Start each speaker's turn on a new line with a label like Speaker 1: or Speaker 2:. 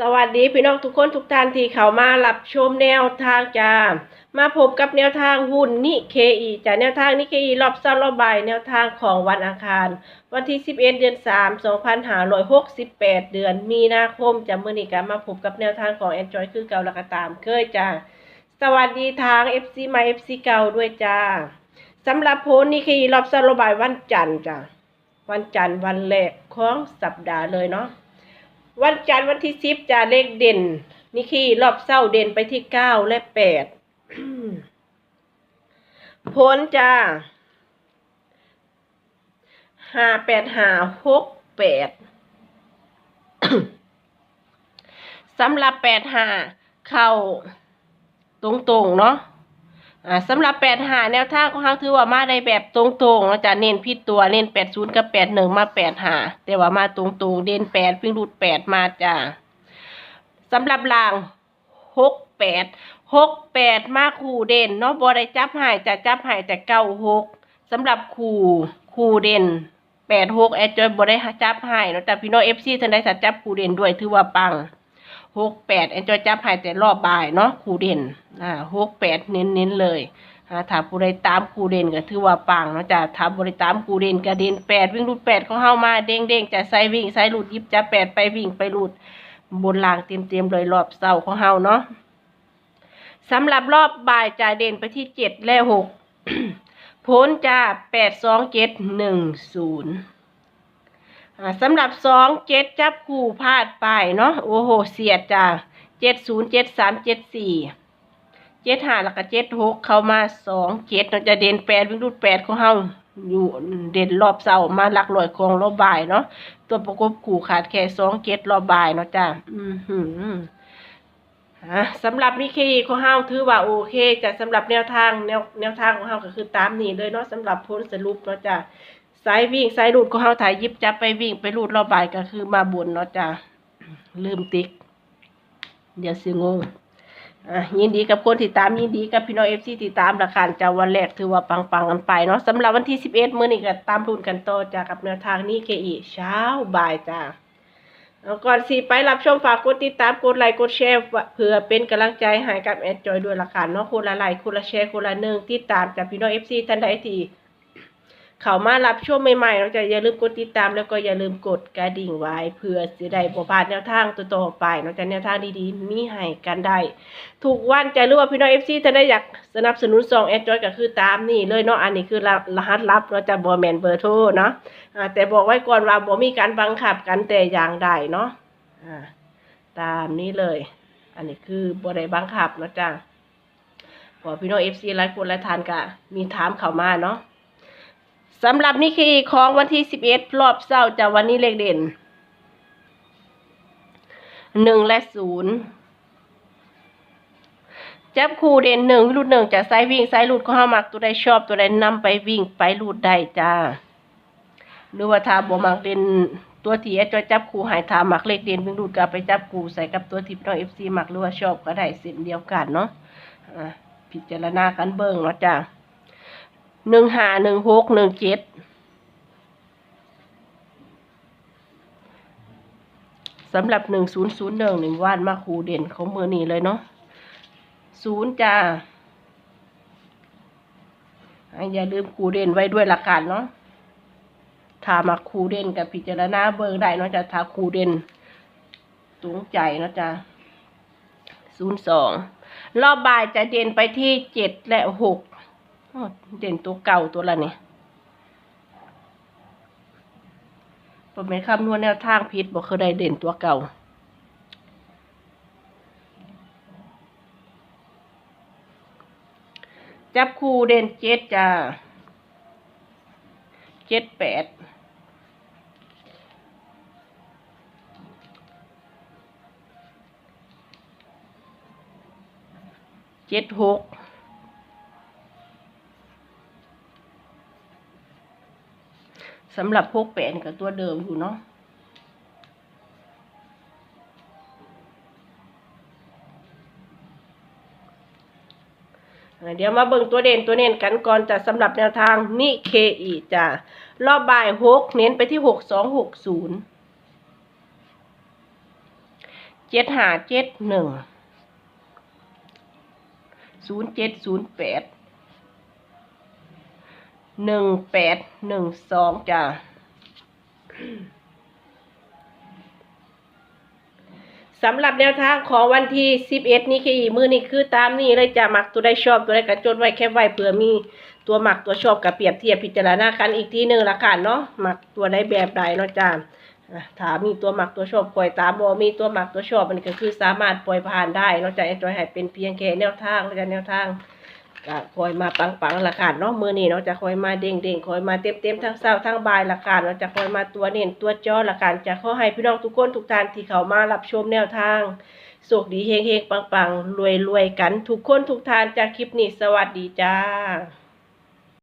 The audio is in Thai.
Speaker 1: สวัสดีพี่น้องทุกคนทุกท่านที่เข้ามารับชมแนวทางจ้ามาพบกับแนวทางหุ้นนิเคอีจากแนวทางนิเคอีรอบเศร้ารอบบ่ายแนวทางของวันอังคาร วันที่ 11 เดือน 3 2568 เดือนมีนาคมจะมื่อนี้กันมาพบกับแนวทางของแอนจอยคือเก่าแล้วก็ตามเคยจ้าสวัสดีทาง FC ใหม่ FC เก่าด้วยจ้าสำหรับโพสนิเคอีรอบเศร้ารอบบ่ายวันจันทร์จ้าวันจันทร์วันแรกของสัปดาห์เลยเนาะ วันจันทร์วันที่สิบจะเลขเด่นนี่คือรอบเศร้าเด่นไปที่เก้าและแปดผลจ้าห้าแปดห้าหกแปดสำหรับแปดห้าเข้าตรงๆเนาะ อ่าสำหรับแปดหาแนวทางของเขาถือว่ามาได้แบบตรงๆเราจะเน้นพิดตัวเน้นแปดศูนย์กับแปดหนึ่งมาแปดหาแต่ว่ามาตรงๆเด่นแปดพิ่งรูดแปดมาจ้าสำหรับลางหกแปดหกแปดมาคู่เด่นเนาะบอได้จับหายจะจับหายแต่เก้าหกสำหรับคู่คู่เด่นแปดหกแอดจอยบอได้จับหายเนาะแต่พี่น้องเอฟซีท่านใดสัจับคู่เด่นด้วยถือว่าปัง หกแปดแอนจอยจับให้แต่รอบบ่ายเนาะครูเด่นอ่าหกแปดเน้นเน้นๆเลยถ้าผู้ใดตามครูเด่นก็ถือว่าปังเนาะจ้ะถ้าบริตามครูเด่นก็เด่นแปดวิ่งรูดแปดของเฮามาเด้งเด้งจะใส่วิ่งใส่หลุดยิบจะแปดไปวิ่งไปหลุดบนล่างเตรียมเตรียมๆเลยรอบเสาของเฮาเนาะสำหรับรอบบ่ายจะเด่นไปที่เจ็ดและหกพ้นจ้าแปดสองเจ็ดหนึ่งศูนย์ สำหรับสองเจ็ดจับคู่พลาดไปเนาะโอ้โหเสียดจ้าเจ็ดศูนย์เจ็ดสามเจ็ดสี่เจ็ดห้าแล้วก็เจ็ดหกเข้ามาสองเจ็ดเราจะเด่นแปดวิ่งรูดแปดของเฮาอยู่เด่นรอบเสาร์มาหลักลอยของรอบบ่ายเนาะตัวประกบคู่ขาดแค่สองเจ็ดรอบบ่ายเนาะจ้าอืมหือสำหรับนิเคอีของเฮาถือว่าโอเคจ้ะสำหรับแนวทางแนวแนวทางของเฮาก็คือตามนี้เลยเนาะสำหรับผลสรุปเนาะจ้ะ สายวิ่งสายรูดของเขาถ่ายยิบจับไปวิ่งไปรูดรอบบ่ายก็คือมาบนเนาะจ้ะลืมติ๊ก เดี๋ยวสิงงอะยินดีกับคนที่ตามยินดีกับพี่น้องเอฟซีที่ตามราคาจ้าวันแรกถือว่าปังปังๆกันไปเนาะสำหรับวันที่สิบเอ็ดมื้อนี้ก็ตามรุ่นกันต่อจ้ากับแนวทางนี้เคอีเช้าบ่ายจ้าเอาก่อนสิไปรับชมฝากกดติดตามกดไลค์กดแชร์เพื่อเป็นกำลังใจให้กับแอดจอยด้วยละกันเนาะคนละไลค์คนละแชร์คนละหนึ่งติดตามจากพี่น้องเอฟซีท่านใดที่ เขามารับช่วงใหม่ๆเราจะอย่าลืมกดติดตามแล้วก็อย่าลืมกดกระดิ่งไว้เพื่อจะได้บ่พลาดแนวทางต่อไปเราจะแนวทางดีๆมีให้กันได้ทุกวันจะรู้ว่าพี่น้องเอฟซีท่านใดอยากสนับสนุนซองแอดจอยก็คือตามนี่เลยเนาะอันนี้คือรหัสลับเราจะบอแมนเบอร์โทรเนาะแต่บอกไว้ก่อนว่าบ่มีการบังคับกันแต่อย่างใดเนาะตามนี้เลย อันนี้คือบ่ได้บังคับเนาะจ้าพอพี่น้องเอฟซีหลายคนหลายทานก็มีถามเข้ามาเนาะ สำหรับนี่คือของวันที่สิบเอ็ดรอบเศร้าจากวันนี้เลขเด่นหนึ่งและศูนย์จับคู่เด่นหนึ่งรูดหนึ่งจากไซวิ่งไซรูดของห้ามักตัวใดชอบตัวใดนำไปวิ่งไปรูดได้จ้าหรือว่าถ้าบมักเด่นตัวที่แอจอยจับคู่หายถามมักเลขเด่นวิ่งรูดก็ไปจับคู่ใส่กับตัวที่พี่น้องเอฟซีมักหรือว่าชอบก็ได้เส้นเดียวกันเนาะอ่าพิจารณากันเบิ่งเนาะจ้า หนึ่งห้าหนึ่งหกหนึ่งเจ็ดสำหรับหนึ่งศูนย์ศูนย์หนึ่งหนึ่งว่านมาคูเด่นของเมือนี้เลยเนาะศูนย์จ้าอะอย่าลืมคูเด่นไว้ด้วยหลักการเนาะถ้ามาคูเด่นกับพิจารณาเบิร์ได้เนาะจะถ้าคูเด่นสูงใจเนาะจ้าศูนย์สองรอบบ่ายจะเด่นไปที่เจ็ดและหก เด่นตัวเก่าตัวละเนี่ยผมเป็นคำนวณแนวทางพิษบอกเคยได้เด่นตัวเก่า จับคู่เด่นเจ็ดจ้าเจ็ดแปดเจ็ดหก สำหรับพวกแปดกับตัวเดิมอยู่เนาะเดี๋ยวมาเบิ่งตัวเด่นตัวเน้นกันก่อนจะสำหรับแนวทางนิเคอีจ้ะรอบบ่ายหกเน้นไปที่หกสองหกศูนย์เจ็ดห้าเจ็ดหนึ่งศูนย์เจ็ดศูนย์แปด หนึ่งแปดหนึ่งสองจ้าสำหรับแนวทางของวันที่สิบเอ็ดนี้คืออีมือนี่คือตามนี้เลยจะมักตัวได้ชอบตัวได้กระจดไว้แค่ไว้เผื่อมีตัวหมักตัวชอบกับเปรียบเทียบพิจารณากันอีกทีหนึ่งละกันเนาะหมักตัวได้แบบใดเนาะจ้าถามมีตัวหมักตัวชอบปล่อยตามบ่มีตัวหมักตัวชอบมันก็คือสามารถปล่อยผ่านได้นอกจากไอ้จอยให้เป็นเพียงแค่แนวทางแล้วกันแนวทาง ก็คอยมาปังๆละกันเนาะมือนี้เนาะจะคอยมาเด้งๆคอยมาเต็มๆทั้งเศร้าทั้งบายละการเนาะจะคอยมาตัวเน้นตัวจอละการจะขอให้พี่น้องทุกคนทุกท่านที่เข้ามารับชมแนวทางโชคดีเฮงเฮงปังๆรวยรวยกันทุกคนทุกท่านจากคลิปนี้สวัสดีจ้า